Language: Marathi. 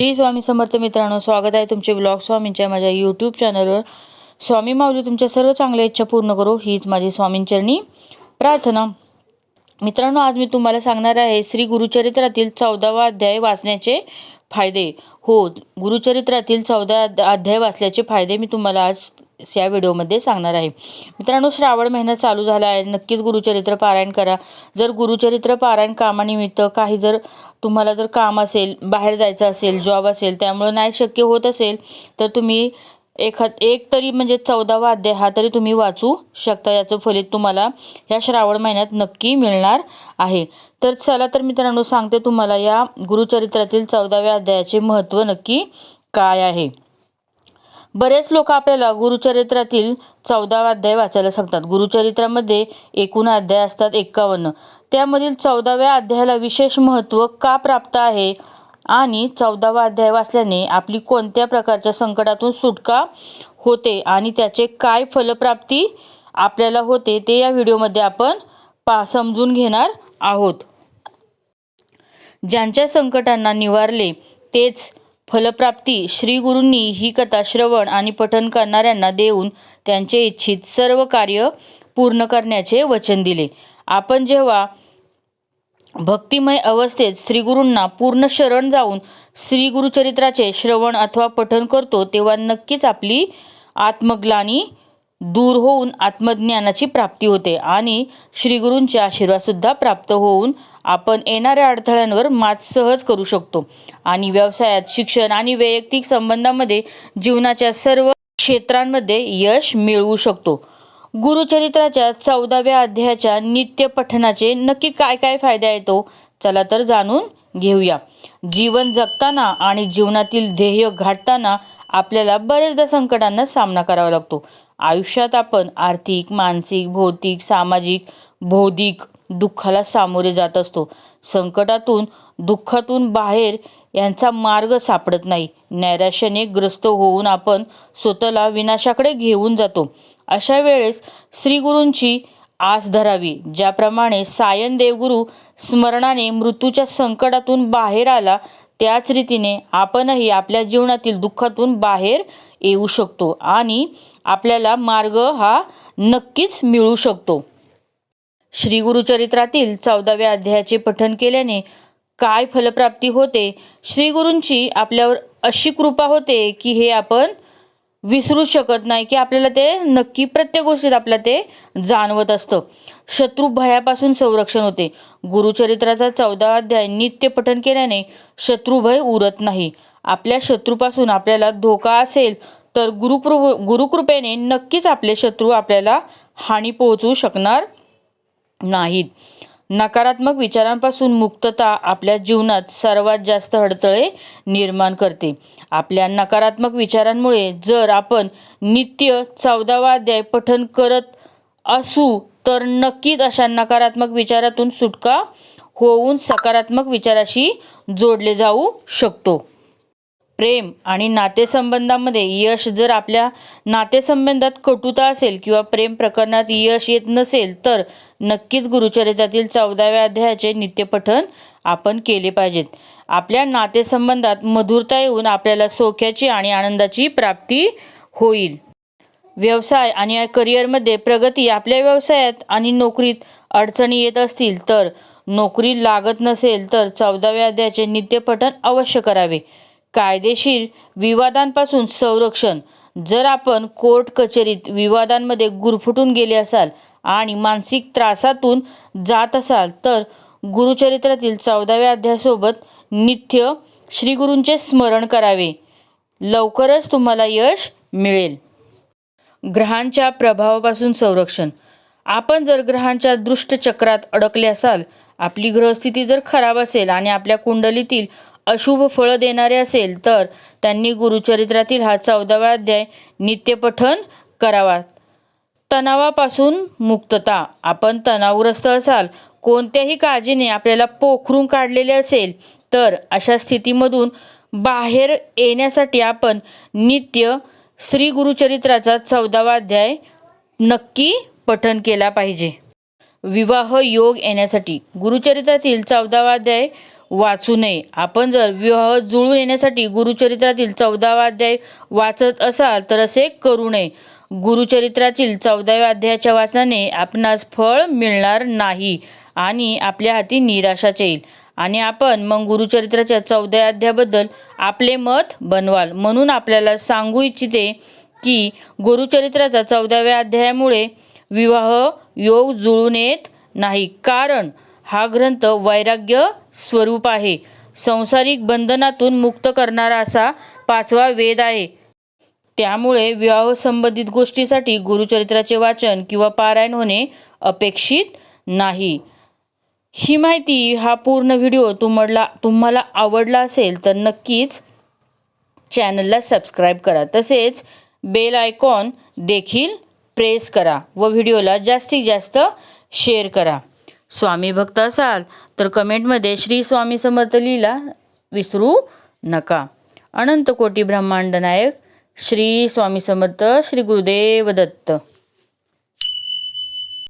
श्री स्वामी समर्थ मित्रांनो स्वागत आहे तुमचे ब्लॉग स्वामींच्या माझ्या यूट्यूब चॅनलवर स्वामी माऊली तुमच्या सर्व चांगल्या इच्छा पूर्ण करो हीच माझी स्वामींचरणी प्रार्थना. मित्रांनो आज मी तुम्हाला सांगणार आहे श्री गुरुचरित्रातील चौदावा अध्याय वाचण्याचे फायदे. हो गुरुचरित्रातील चौदा अध्या- अध्याय वाचल्याचे फायदे मी तुम्हाला आज या व्हिडिओमध्ये सांगणार आहे. मित्रांनो श्रावण महिना चालू झाला आहे. नक्कीच गुरुचरित्र पारायण करा. जर गुरुचरित्र पारायण कामानिमित्त काही जर तुम्हाला जर काम असेल बाहेर जायचं असेल जॉब असेल त्यामुळं नाही शक्य होत असेल तर तुम्ही एखाद एक तरी म्हणजे चौदावा अध्याय हा तरी तुम्ही वाचू शकता. याचं फलित तुम्हाला ह्या श्रावण महिन्यात नक्की मिळणार आहे. तर चला तर मित्रांनो सांगते तुम्हाला या गुरुचरित्रातील चौदाव्या अध्यायाचे महत्त्व नक्की काय आहे. बरेच लोक आपल्याला गुरुचरित्रातील चौदावा अध्याय वाचायला सांगतात. गुरुचरित्रामध्ये एकूण अध्याय असतात एक्कावन्न. त्यामधील चौदाव्या अध्यायाला विशेष महत्त्व का प्राप्त आहे? आणि चौदावा अध्याय वाचल्याने आपली कोणत्या प्रकारच्या संकटातून सुटका होते आणि त्याचे काय फलप्राप्ती आपल्याला होते ते या व्हिडिओमध्ये आपण पा समजून घेणार आहोत. ज्यांच्या संकटांना निवारले तेच फलप्राप्ती. श्री गुरूंनी ही कथा श्रवण आणि पठन करणाऱ्यांना देऊन त्यांचे इच्छित सर्व कार्य पूर्ण करण्याचे वचन दिले. आपण जेव्हा भक्तिमय अवस्थेत श्रीगुरूंना पूर्ण शरण जाऊन श्री गुरुचरित्राचे श्रवण अथवा पठन करतो तेव्हा नक्कीच आपली आत्मग्लानी दूर होऊन आत्मज्ञानाची प्राप्ती होते आणि श्रीगुरूंचे आशीर्वादसुद्धा प्राप्त होऊन आपण येणाऱ्या अडथळ्यांवर मात सहज करू शकतो. आणि व्यवसायात शिक्षण आणि वैयक्तिक संबंधामध्ये जीवनाच्या सर्व क्षेत्रांमध्ये यश मिळवू शकतो. गुरुचरित्राच्या चौदाव्या अध्यायाच्या नित्य पठणाचे नक्की काय काय फायदे येतो चला तर जाणून घेऊया. जीवन जगताना आणि जीवनातील ध्येय गाठताना आपल्याला बरेचदा संकटांना सामना करावा लागतो. आयुष्यात आपण आर्थिक मानसिक भौतिक सामाजिक बौद्धिक दुःखाला सामोरे जात असतो. संकटातून दुःखातून बाहेर यांचा मार्ग सापडत नाही. नैराश्याने ग्रस्त होऊन आपण स्वतःला विनाशाकडे घेऊन जातो. अशा वेळेस श्रीगुरूंची आस धरावी ज्याप्रमाणे सायन देवगुरू स्मरणाने मृत्यूच्या संकटातून बाहेर आला त्याच रीतीने आपणही आपल्या जीवनातील दुःखातून बाहेर येऊ शकतो आणि आपल्याला मार्ग हा नक्कीच मिळू शकतो. श्री गुरुचरित्रातील चौदाव्या अध्यायाचे पठन केल्याने काय फलप्राप्ती होते? श्री गुरूंची आपल्यावर अशी कृपा होते की हे आपण विसरू शकत नाही की आपल्याला ते नक्की प्रत्येक गोष्टीत आपल्याला ते जाणवत असतं. शत्रू भयापासून संरक्षण होते. गुरुचरित्राचा चौदा अध्याय नित्य पठन केल्याने शत्रुभय उरत नाही. आपल्या शत्रूपासून आपल्याला धोका असेल तर गुरुकृ गुरुकृपेने नक्कीच आपले शत्रू आपल्याला हानी पोहोचवू शकणार नाहीत. नकारात्मक विचारांपासून मुक्तता आपल्या जीवनात सर्वात जास्त अडथळे निर्माण करते. आपल्या नकारात्मक विचारांमुळे जर आपण नित्य चौदावा अध्याय पठन करत असू तर नक्कीच अशा नकारात्मक विचारातून सुटका होऊन सकारात्मक विचाराशी जोडले जाऊ शकतो. प्रेम आणि नातेसंबंधामध्ये यश जर आपल्या नातेसंबंधात कटुता असेल किंवा प्रेम प्रकरणात यश येत नसेल तर नक्कीच गुरुचरित्रातील चौदाव्या अध्यायाचे नित्यपठन आपण केले पाहिजेत. आपल्या नातेसंबंधात मधुरता येऊन आपल्याला सौख्याची आणि आनंदाची प्राप्ती होईल. व्यवसाय आणि करिअरमध्ये प्रगती आपल्या व्यवसायात आणि नोकरीत अडचणी येत असतील तर नोकरी लागत नसेल तर चौदाव्या अध्यायाचे नित्यपठन अवश्य करावे. कायदेशीर विवादांपासून संरक्षण. जर आपण कोर्ट कचेरीत विवादांमध्ये गुरफुटून गेले असाल आणि मानसिक त्रासातून जात असाल तर गुरुचरित्रातील चौदाव्या अध्यायासोबत नित्य श्रीगुरूंचे स्मरण करावे. लवकरच तुम्हाला यश मिळेल. ग्रहांच्या प्रभावापासून संरक्षण. आपण जर ग्रहांच्या दृष्टचक्रात अडकले असाल आपली ग्रहस्थिती जर खराब असेल आणि आपल्या कुंडलीतील अशुभ फळं देणारे असेल तर त्यांनी गुरुचरित्रातील हा चौदावा अध्याय नित्यपठन करावा. तणावापासून मुक्तता. आपण तणावग्रस्त असाल कोणत्याही काळजीने आपल्याला पोखरून काढलेले असेल तर अशा स्थितीमधून बाहेर येण्यासाठी आपण नित्य श्री गुरुचरित्राचा चौदावा अध्याय नक्की पठन केला पाहिजे. विवाह योग येण्यासाठी. गुरुचरित्रातील चौदावा अध्याय वाचू नये. आपण जर विवाह जुळून येण्यासाठी गुरुचरित्रातील चौदावा अध्याय वाचत असाल तर असे करू नये. गुरुचरित्रातील चौदाव्या अध्यायाच्या वाचनाने आपणास फळ मिळणार नाही आणि आपल्या हाती निराशाच येईल. आणि आपण मग गुरुचरित्राच्या चौदाव्या अध्यायाबद्दल आपले मत बनवाल. म्हणून आपल्याला सांगू इच्छिते की गुरुचरित्राचा चौदाव्या अध्यायामुळे विवाह योग जुळून येत नाही. कारण हा ग्रंथ वैराग्य स्वरूप आहे. संसारिक बंधनातून मुक्त करणारा असा पाचवा वेद आहे. त्यामुळे विवाह संबंधित गोष्टीसाठी गुरुचरित्राचे वाचन किंवा पारायण होणे अपेक्षित नाही. ही माहिती हा पूर्ण व्हिडिओ तुम्हाला तुम्हाला आवडला असेल तर नक्कीच चॅनलला सबस्क्राईब करा. तसेच बेल आयकॉन देखील प्रेस करा व व्हिडिओला जास्तीत जास्त शेअर करा. स्वामी भक्त असाल तर कमेंटमध्ये श्री स्वामी समर्थ लिहिला विसरू नका. अनंत कोटी ब्रह्मांड नायक श्री स्वामी समर्थ श्री गुरुदेव दत्त.